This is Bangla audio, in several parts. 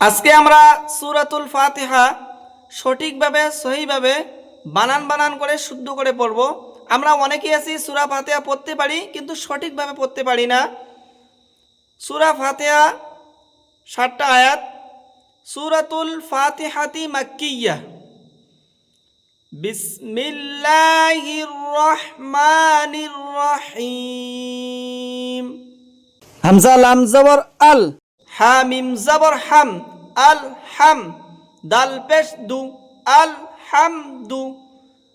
আজকে আমরা সুরাতুল ফাতিহা সঠিকভাবে, সহিভাবে, বানান বানান করে, শুদ্ধ করে পড়ব। আমরা অনেকেই আছি সুরা ফাতেহা পড়তে পারি, কিন্তু সঠিকভাবে পড়তে পারি না। সুরা ফাতেহা ষাটটা আয়াত, সুরাতুল ফাতিহাতি মাক্কিয়া। বিসমিল্লাহির রহমানির রহিম। হামজা লাম আল হা মিম জবর হাম, আল হাম, দাল পেশ দু আল হাম দু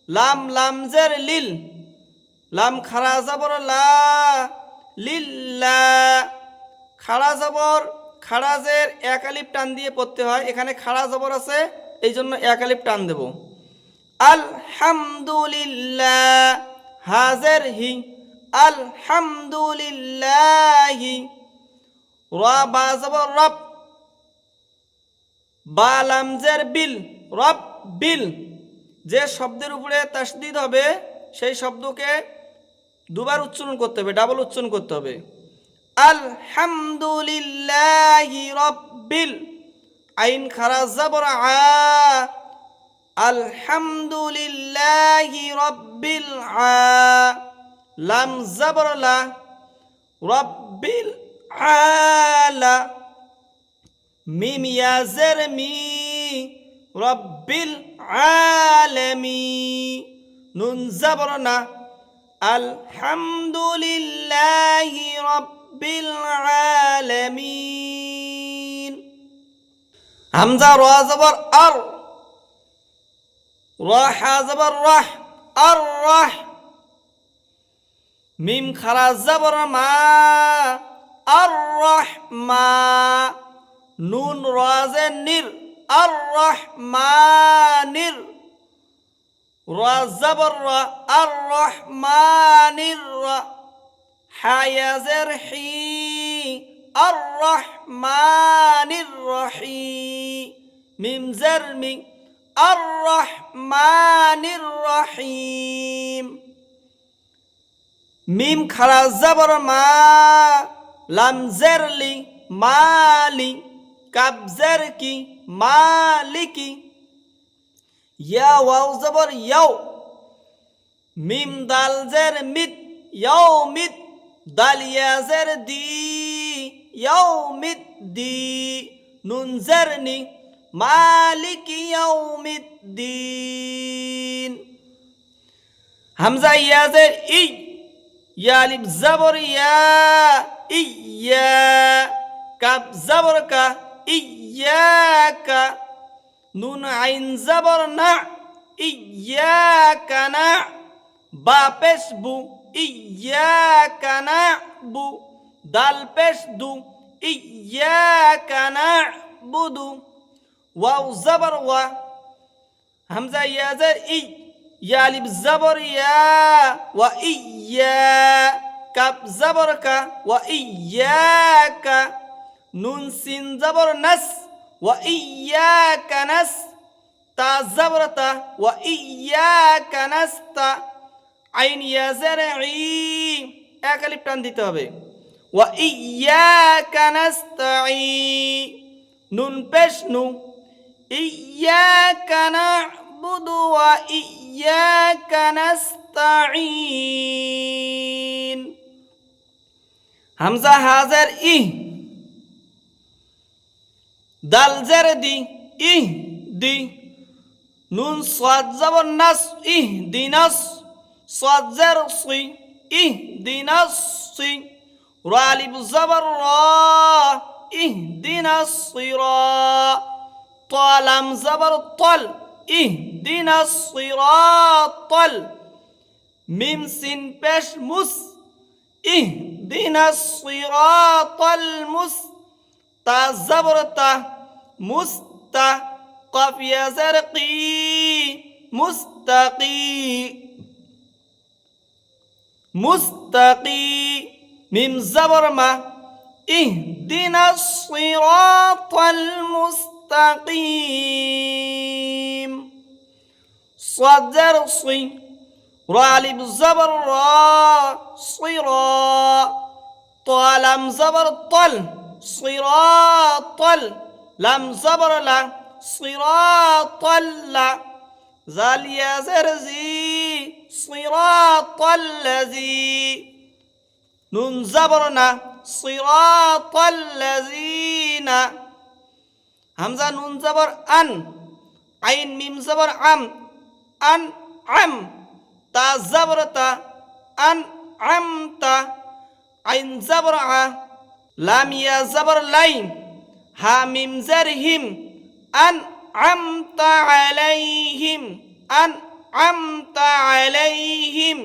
লাম লাম জের লিল, লাম খারা জবর লা লিল্লা খাড়া জবর খাড়াজের এক আলিপ টান দিয়ে পড়তে হয়। এখানে খাড়া জবর আছে এই জন্য এক আলিপ টান দেব। আলহামদুলিল্লাহ হাজের হি আলহামদুলিল্লাহি বা জবর রব। বা লামজের বিল, রব বিল। যে শব্দের উপরে তাসদিদ হবে, সেই শব্দকে দুবার উচ্চারণ করতে হবে, ডাবল উচ্চারণ করতে হবে। আলহামদুলিল্লাহি রব্বিল। আইন খারা জবর আ। আলহামদুলিল্লাহি রব্বিল আ। লাম জবর লা। রব্বিল আলা মিম ইয়াজের মি রব্বিল আলামি নুন জবর না আলহামদুলিল্লাহি রব্বিল আলামিন হামজা র জবর আর র হা জবর রাহ আর রাহ মিম খারা জবর মা নুন রাজে নির, আর রহমানির। রা জবর রা, আর রহমানির হায়াজের হি, আর রহমানির রহি। মিম জের মি, আর রহমানির রহিম। মিম খারা জবর মা, লাম জেরলি মালি কাবজের কি মালিকি ইয়া ওয়াও জবর ইয়াও মিম দাল জের মিত ইয়াও মিত দাল ইয়াজের দি ইয়াও মিত দি নুন জের নি মালিকি ইয়াও মিত দিন হামজা ইয়াজের ই ইয়া লিব জবর ইয়া ইয়া কাব জবর কা ইয়াকা নুন আইন জবর না ইয়াকা না বা পেশ বু ইয়াকা না বু দাল পেশ দু ইয়াকা না বুদু ওয়াও জবর ওয়া হামজা ইয়াজের ই ইয়া লিব জবর ইয়া ওয়া ইয়া কাব জবর কা ওয়া ইয়াকা নুন, সিন, জবর, নাস, ওয়া ইয়াকা নাস, তা জবর তা ওয়া ইয়াকা নাস্তা আইন ইয়াজের ই, এক আলিফ টান দিতে হবে। ওয়া ইয়াকা নাস্তাই নুন, পেশ, নু ইয়াকা না'বুদু ওয়া ইয়াকা নাস্তাইন হামজা হাজার ই দাল জের দি ইহ দি নুন সাদ জবর নাস ইহ দিনাস সাদ জের সি ইহ দিনাস সি রালিব জবর রা ইহ দিনাস সিরা طالم زبر طل اهدنا الصراط ميم سين بش مس اهدنا الصراط المس تا زبر تا مستا قف يا زرقي مستقي مستقي ميم زبر ما اهدنا الصراط المستقيم صدر صي رالب زبر را صرا طالم زبر طل صراط লাম জবর লা সিরাতাল্লা জাল ইয়াজের জি সিরাতাল্লাজি নুন জবর না সিরাতাল্লাজিনা হামজা নুন জবর আন আইন মিম জবর আম আন আম তা জবর তা আন আম তা আইন জবর আ লাম ইয়া জবর লাই হা মিম জের হিম আন আলাইহিম।